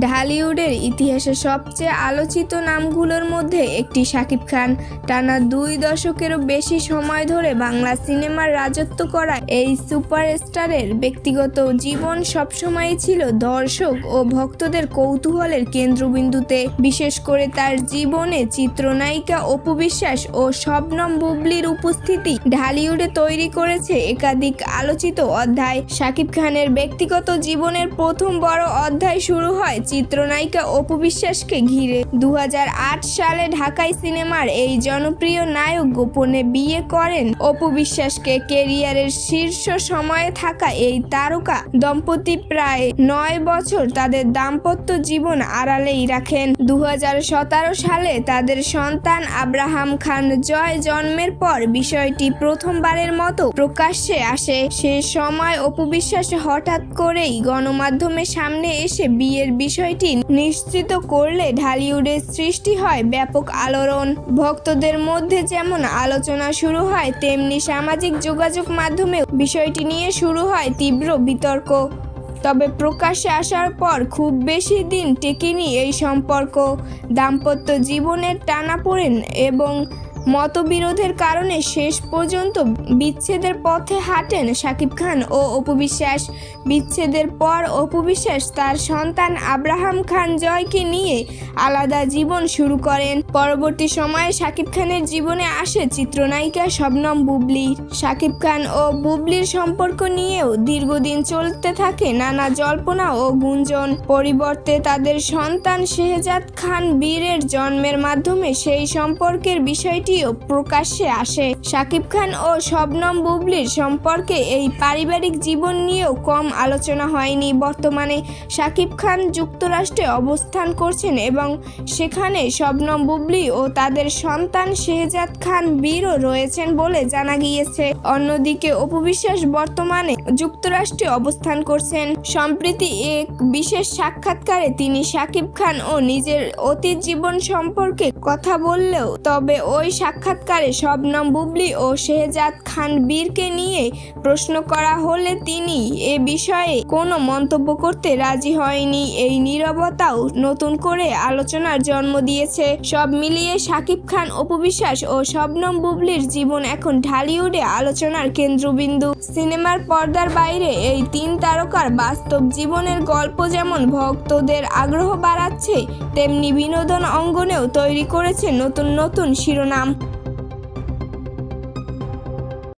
ঢালিউডের ইতিহাসে সবচেয়ে আলোচিত নামগুলোর মধ্যে একটি শাকিব খান। টানা দুই দশকেরও বেশি সময় ধরে বাংলা সিনেমার রাজত্ব করা এই সুপারস্টারের ব্যক্তিগত জীবন সবসময়ই ছিল দর্শক ও ভক্তদের কৌতূহলের কেন্দ্রবিন্দুতে। বিশেষ করে তার জীবনে চিত্রনায়িকা অপু বিশ্বাস ও শবনম বুবলির উপস্থিতি ঢালিউডে তৈরি করেছে একাধিক আলোচিত অধ্যায়। শাকিব খানের ব্যক্তিগত জীবনের প্রথম বড় অধ্যায় শুরু হয় চিত্রনায়িকা অপু বিশ্বাসকে ঘিরে দু হাজার আট সালে ঢাকাই সিনেমার এই জনপ্রিয় নায়ক গোপনে বিয়ে করেন অপু বিশ্বাসকে। কেরিয়ারের শীর্ষ সময়ে থাকা এই তারকা দম্পতি প্রায় নয় বছর তাদের দাম্পত্য জীবন আড়ালেই রাখেন। দু হাজার সতেরো সালে তাদের সন্তান আব্রাহাম খান জয় জন্মের পর বিষয়টি প্রথমবারের মতো প্রকাশ্যে আসে। সে সময় অপু বিশ্বাস হঠাৎ করেই গণমাধ্যমের সামনে এসে বিয়ের বিষয়টি নিশ্চিত করলে ঢালিউডে সৃষ্টি হয় ব্যাপক আলোড়ন। ভক্তদের মধ্যে যেমন আলোচনা শুরু হয়, তেমনি সামাজিক যোগাযোগ মাধ্যমে বিষয়টি নিয়ে শুরু হয় তীব্র বিতর্ক। তবে প্রকাশ্যে আসার পর খুব বেশি দিন টেকেনি এই সম্পর্ক। দাম্পত্য জীবনের টানাপোড়েন এবং মতবিরোধের কারণে শেষ পর্যন্ত বিচ্ছেদের পথে হাঁটেন শাকিব খান ও অপু বিশ্বাস। বিচ্ছেদের পর অপু বিশ্বাস তার সন্তান আব্রাহাম খান জয়কে নিয়ে আলাদা জীবন শুরু করেন। পরবর্তী সময়ে শাকিব খানের জীবনে আসে চিত্রনায়িকা শবনম বুবলি। শাকিব খান ও বুবলির সম্পর্ক নিয়েও দীর্ঘদিন চলতে থাকে নানা জল্পনা ও গুঞ্জন। পরিবর্তে তাদের সন্তান শেহজাদ খান বীরের জন্মের মাধ্যমে সেই সম্পর্কের বিষয়টিও প্রকাশ্যে আসে। শাকিব খান ও শবনম বুবলির সম্পর্কে এই পারিবারিক জীবন নিয়েও কম আলোচনা হয়নি। বর্তমানে শাকিব খান যুক্তরাষ্ট্রে অবস্থান করছেন এবং সেখানে শবনম বুবলি ও তাদের সন্তান শেহজাদ খান বীরও রয়েছেন বলে জানা গিয়েছে। অন্যদিকে অপবিশ্বাস বর্তমানে যুক্তরাষ্ট্রে অবস্থান করছেন। সম্প্রতি এক বিশেষ সাক্ষাৎকারে তিনি শাকিব খান ও নিজের অতীত জীবন সম্পর্কে কথা বললেও, তবে ওই সাক্ষাৎকারে শবনম বুবলি ও শেহজাদ খান বীরকে নিয়ে প্রশ্ন করা হলে তিনি এ বিষয়ে কোনো মন্তব্য করতে রাজি হয়নি। এই নীরবতাও নতুন করে আলোচনার জন্ম দিয়েছে। সব মিলিয়ে শাকিব খান অপবিশ্বাস ও শবনম বুবলির জীবন এখন ঢালিউডে আলোচনার কেন্দ্রবিন্দু। সিনেমার পর্দার বাইরে এই তিন তারকার বাস্তব জীবনের গল্প যেমন ভক্তদের আগ্রহ বাড়াচ্ছে, তেমনি বিনোদন অঙ্গনেও তৈরি করেছে নতুন নতুন শিরোনাম।